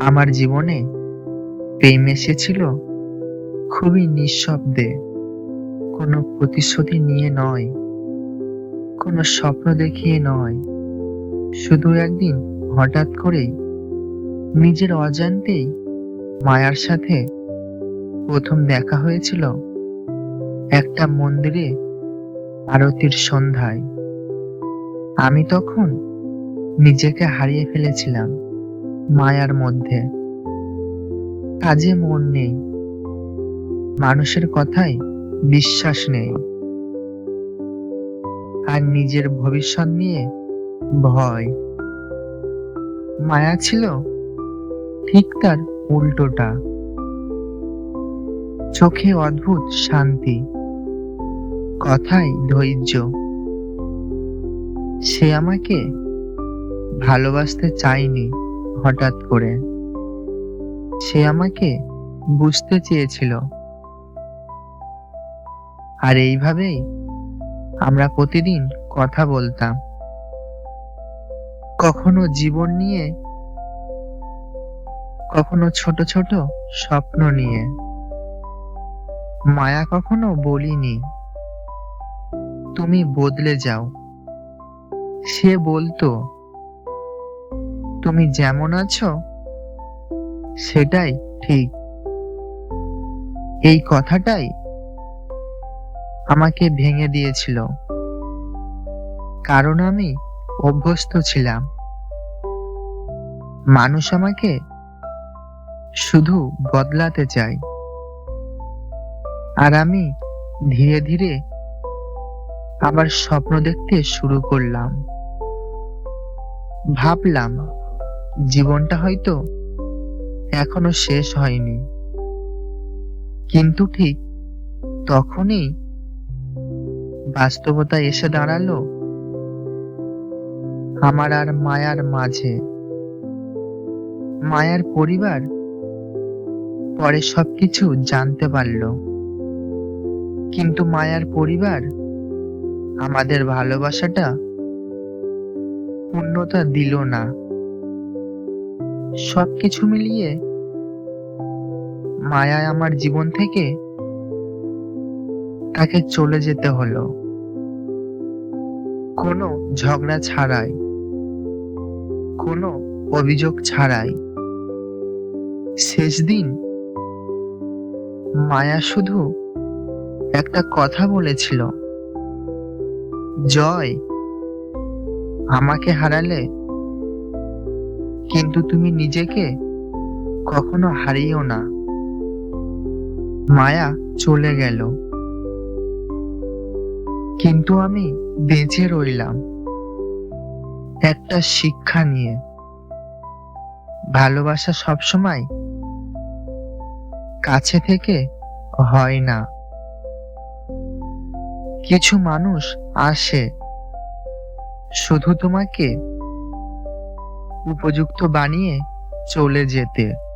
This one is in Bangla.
আমার জীবনে প্রেম এসেছিল খুবই নিঃশব্দে। কোনো প্রতিশ্রুতি নিয়ে নয়, কোনো স্বপ্ন দেখিয়ে নয়। শুধু একদিন হঠাৎ করেই নিজের অজান্তেই মায়ার সাথে প্রথম দেখা হয়েছিল একটা মন্দিরে আরতির সন্ধ্যায়। আমি তখন নিজেকে হারিয়ে ফেলেছিলাম। মায়ার মধ্যে। কাজে মন নেই। মানুষের কথায় বিশ্বাস নেই। আর নিজের ভবিষ্যৎ নিয়ে ভয়। মায়া ছিল ঠিক তার উল্টোটা। চোখে অদ্ভুত শান্তি। কথায় ধৈর্য। সে আমাকে ভালোবাসতে চায়নি। হঠাৎ করে। সে আমাকে বুঝতে চেয়েছিল। আর এইভাবেই আমরা প্রতিদিন কথা বলতাম। কখনো জীবন নিয়ে, কখনো ছোট ছোট স্বপ্ন নিয়ে। মায়া কখনো বলিনি, তুমি বদলে যাও। সে বলতো তুমি যেমন আছো, সেটাই ঠিক। এই কথাটাই আমাকে ভেঙে দিয়েছিল। কারণ আমি অভ্যস্ত ছিলাম। মানুষ আমাকে শুধু বদলাতে চায়। আর আমি ধীরে ধীরে আবার স্বপ্ন দেখতে শুরু করলাম। ভাবলাম জীবনটা হয়তো এখনও শেষ হয়নি। কিন্তু ঠিক তখনই বাস্তবতা এসে দাঁড়াল আমার আর মায়ার মাঝে। মায়ার পরিবার পরে সবকিছু জানতে পারল। কিন্তু মায়ার পরিবার আমাদের ভালোবাসাটা পূর্ণতা দিল না। সবকিছু মিলিয়ে মায়া আমার জীবন থেকে তাকে চলে যেতে হলো। কোনো ঝগড়া ছাড়াই, কোনো অভিযোগ ছাড়াই, শেষ দিন মায়া শুধু একটা কথা বলেছিল, জয় আমাকে হারালে কিন্তু তুমি নিজেকে কখনো হারিও না। মায়া চলে গেল। কিন্তু আমি বেঁচে রইলাম। একটা শিক্ষা নিয়ে। ভালোবাসা সবসময় কাছে থেকে হয় না। কিছু মানুষ আসে। শুধু তোমাকে উপযুক্ত বানিয়ে চলে যেতে।